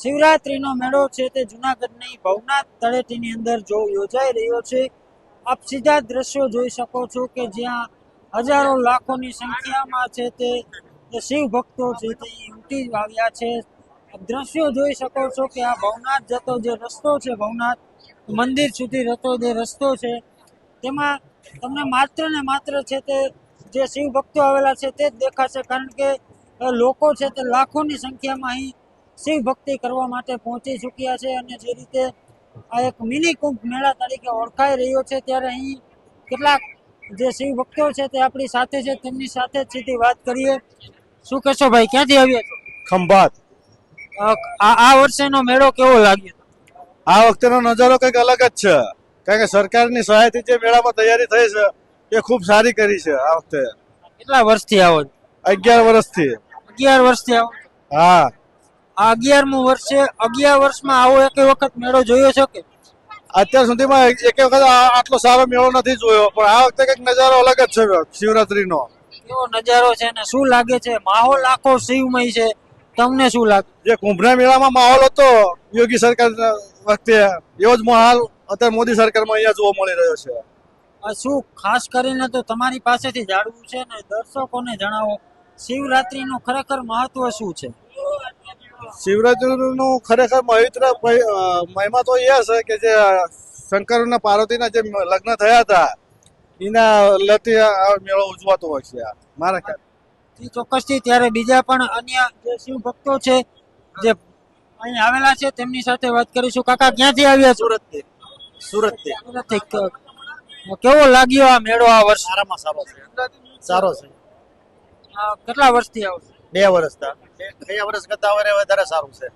શિવરાત્રીનો મેળો છે તે જુનાગઢની ભવનાથ તળેટીની અંદર જો યોજાઈ રહ્યો છે. આપ સીધા દ્રશ્યો જોઈ શકો છો કે જ્યાં હજારો લાખોની સંખ્યામાં છે તે શિવ ભક્તો છે તે ઉમટી આવ્યા છે. દ્રશ્યો જોઈ શકો છો કે આ ભવનાથ જતો જે રસ્તો છે ભવનાથ, મંદિર સુધી જતો જે રસ્તો છે, તેમાં તમને માત્ર ને માત્ર છે તે જે શિવ ભક્તો આવેલા છે તે જ દેખાશે કારણ કે લોકો છે તે લાખોની સંખ્યામાં અહીં શિવ ભક્તિ કરવા માટે પહોંચી ચૂક્યા છે અને જે રીતે આ એક મિની કુંભ મેળા તરીકે ઓળખાઈ રહ્યો છે ત્યારે અહીં કેટલાક જે શિવ ભક્તો છે તે આપણી સાથે છે તેમની સાથે જ સીધી વાત કરીએ. શું કહેશો ભાઈ ક્યાંથી આવ્યા છો? ખંભાત. આ વર્ષેનો મેળો કેવો લાગ્યો? આ વખતેનો નજારો કંઈક અલગ જ છે. કારણ કે સરકારની સહાયથી જે મેળામાં તૈયારી થઈ છે એ ખૂબ સારી કરી છે આ વખતે. કેટલા વર્ષથી આવો? અગિયાર વર્ષથી. અગિયાર વર્ષથી આવો? હા. આ અગિયારમું વર્ષે અગિયાર વર્ષમાં આવો એક વખત મેળો જોયો છે કે? અત્યાર સુધીમાં એક વખત આટલો સારો મેળો નથી જોયો પણ આ વખતે કંઈક નજારો અલગ જ છે શિવરાત્રીનો. કેવો નજારો છે ને? શું લાગે છે? માહોલ આખો શિવમય છે. તમને શું લાગે? જે કુંભના મેળામાં માહોલ હતો યોગી સરકાર વખતે એવો જ માહોલ અત્યારે મોદી સરકારમાં અહીંયા જોવા મળી રહ્યો છે. આ શું ખાસ કરીને તો તમારી પાસેથી જાણવું છે ને? દર્શકોને જણાવો શિવરાત્રીનું ખરેખર મહત્વ શું છે? શિવરાત્રીનું ખરેખર પવિત્ર મહિમા તો એ છે કે જે શંકર અને પાર્વતીના જે લગ્ન થયા હતા એના લતી મેળો ઉજવાતો હોય છે આ. મારા ખ્યાલ. ચોક્કસથી ત્યારે બીજા પણ અન્ય જે શિવ ભક્તો છે જે અહીં આવેલા છે તેમની સાથે વાત કરીશું. કાકા ક્યાંથી આવ્યા સુરત સુરતથી. સુરતથી. સુરતથી. કેવો લાગ્યો આ મેળો આ વર્ષ? સારામાં સારો છે. સારો છે. કેટલા વર્ષથી આવશે છો? બે વર્ષના. ગયા વર્ષ કરતા વધારે સારું છે.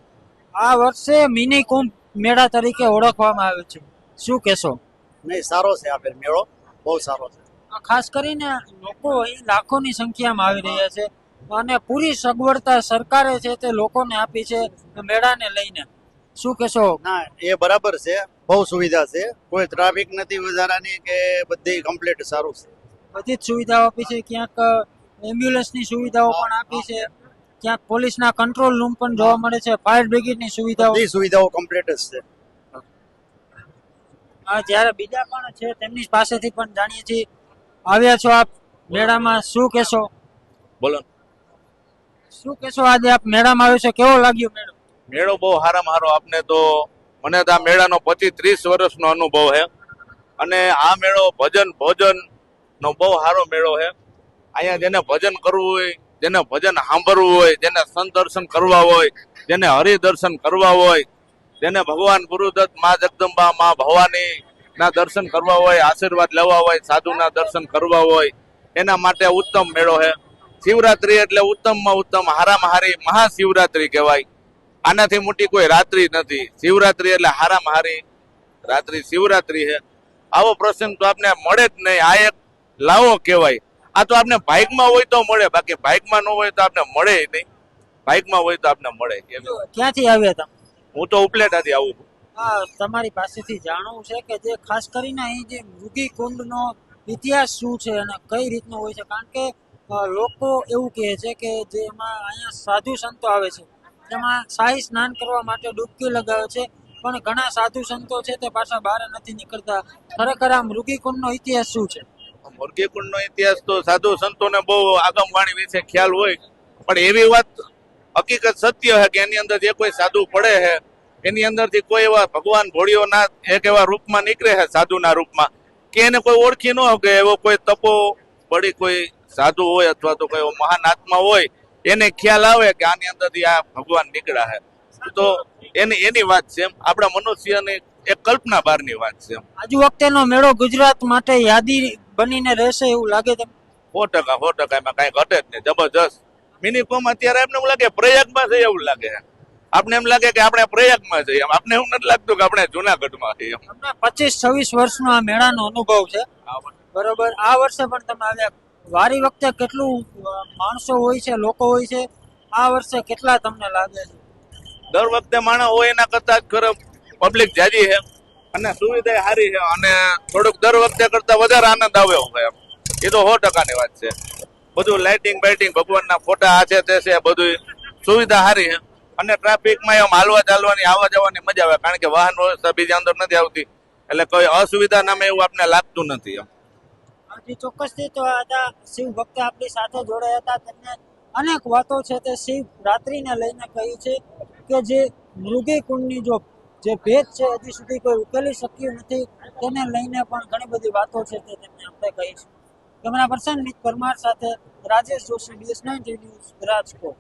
આ વર્ષે મિની કુંભ મેળા તરીકે ઓળખવામાં આવે છે. શું કહેશો? નહીં સારો છે આપેલ મેળો. બહુ સારો છે. આ ખાસ કરીને લોકો અહીં લાખોની સંખ્યામાં આવી રહ્યા છે અને પૂરી સગવડતા સરકારે છે તે લોકોને આપી છે મેળાને લઈને. શું કહેશો? ના એ બરાબર છે. બહુ સુવિધા છે. કોઈ ટ્રાફિક નથી વધારાની કે બધી કમ્પ્લીટ સારું છે. બધી જ સુવિધાઓ આપી છે. ક્યાંક એમ્બ્યુલન્સની સુવિધાઓ પણ આપી છે. ક્યાંક પોલીસના કંટ્રોલ રૂમ પણ જોવા મળે છે. ફાયર બ્રિગેડની સુવિધાઓ. બધી સુવિધાઓ કમ્પ્લીટ જ છે. આ જ્યારે બીજા પણ છે તેમની પાસેથી પણ જાણીએ છીએ. આવ્યા છો આપ મેળામાં. શું કહેશો? બોલો. શું કહેશો આજે આપ મેળામાં આવ્યો છો? કેવો લાગ્યો મેળો? મેળો બહુ સારામાં સારો આપને તો મને તો આ મેળાનો પચીસ ત્રીસ વર્ષનો અનુભવ છે અને આ મેળો ભજન ભોજન નો બહુ સારો મેળો છે અહીંયા જેને ભજન કરવું હોય, જેને ભજન સાંભળવું હોય, જેને સંત દર્શન કરવા હોય, જેને હરિ દર્શન કરવા હોય, જેને ભગવાન ગુરુદત્ત મા જગદંબા મા ભવાની ના દર્શન કરવા હોય, આશીર્વાદ લેવા હોય, સાધુના દર્શન કરવા હોય, એના માટે ઉત્તમ મેળો છે. શિવરાત્રી એટલે ઉત્તમમાં ઉત્તમ હારામાં હારી મહાશિવરાત્રી કહેવાય. આનાથી મોટી કોઈ રાત્રિ નથી. શિવરાત્રી એટલે હારામાં હારી રાત્રિ શિવરાત્રી છે. આવો પ્રસંગ તો આપને મળે જ નહીં. આ એક લાવો કહેવાય. આ તો આપને બાઇકમાં હોય તો મળે બાકી બાઇકમાં ન હોય તો આપને મળે નહીં. બાઇકમાં હોય તો આપને મળે. ક્યાંથી આવ્યા તમે હું તો ઉપલેટાથી આવું છું. હા તમારી પાસેથી જાણવું છે કે જે ખાસ કરીને અહીં જે મૃગી કુંડનો ઇતિહાસ શું છે અને કઈ રીતનો હોય છે? કારણ કે લોકો એવું કહે છે કે જે એમાં અહીંયા સાધુ સંતો આવે છે. તેમાં શાહી સ્નાન કરવા માટે ડૂબકી લગાવે છે પણ ઘણા સાધુ સંતો છે તે પાછા બહાર નથી નીકળતા. ખરેખર આ મૃગી કુંડનો ઇતિહાસ શું છે? મુરગી કુંડનો ઇતિહાસ તો સાધુ સંતોને બહુ આગમવાણી વિશે ખ્યાલ હોય. પણ એવી વાત હકીકત સત્ય છે કે એની અંદર જે કોઈ સાધુ પડે છે એની અંદરથી કોઈ એવા ભગવાન ભોળિયોનાથ એક એવા રૂપમાં નીકળે છે સાધુના રૂપમાં. કે એને કોઈ ઓળખી ન કે એવો કોઈ તપો પડી કોઈ સાધુ હોય અથવા તો કોઈ મહાન આત્મા હોય, એને ખ્યાલ આવે કે આની અંદરથી આ ભગવાન નીકળ્યા છે તો એની એની વાત છે એમ. આપણા મનુષ્યની એક કલ્પના બહારની વાત છે આજુ આજુ વખતેનો મેળો ગુજરાત માટે યાદી બનીને રહેશે એવું લાગે તમને? સો ટકા સો ટકા એમાં કઈ ઘટે જ નહીં. જબરજસ્ત. મિનિકોમ અત્યારે એમને એવું લાગે પ્રયાગમાં છે એવું લાગે. આપણે એમ લાગે કે આપણે પ્રયાગમાં જઈએ આપણે એવું નથી લાગતું કે આપણે જુનાગઢમાં છીએ. પચીસ છવ્વીસ વર્ષનો આ મેળાનો અનુભવ છે. બરોબર. આ વર્ષે પણ તમે આવ્યા વારી વખતે કેટલું માણસો હોય છે લોકો હોય છે આ વર્ષે કેટલા તમને લાગે છે? દર વખતે માણસ હોય એના કરતા જ ખરે. પબ્લિક જાજી છે. અને સુવિધા સારી છે અને થોડુંક દર વખતે કરતા વધારે આનંદ આવે હોય એમ એ તો સો ટકાની વાત છે. બધું લાઇટિંગ બાઇટિંગ ભગવાનના ફોટા આ છે, તે છે બધું સુવિધા સારી છે. અને ટ્રાફિકમાં એમ હાલવા ચાલવાની, આવવા જવાની મજા આવે, કારણ કે વાહન વ્યવસ્થા બીજા અંદર નથી આવતી. એટલે કોઈ અસુવિધા નામે એવું આપને લાગતું નથી એમ. ચોક્કસથી તો હતા શિવ ભક્ત આપણી સાથે જોડાયા હતા. તેમને અનેક વાતો છે તે શિવ રાત્રિને લઈને કહી છે કે જે મૃગી કુંડની જો જે ભેદ છે, હજી સુધી કોઈ ઉકેલી શક્યું નથી, તેને લઈને પણ ઘણી બધી વાતો છે તે તેમને આપણે કહીશું કેમેરા પર્સન મિત પરમાર સાથે Rajesh Joshi BS nine news Rajkot.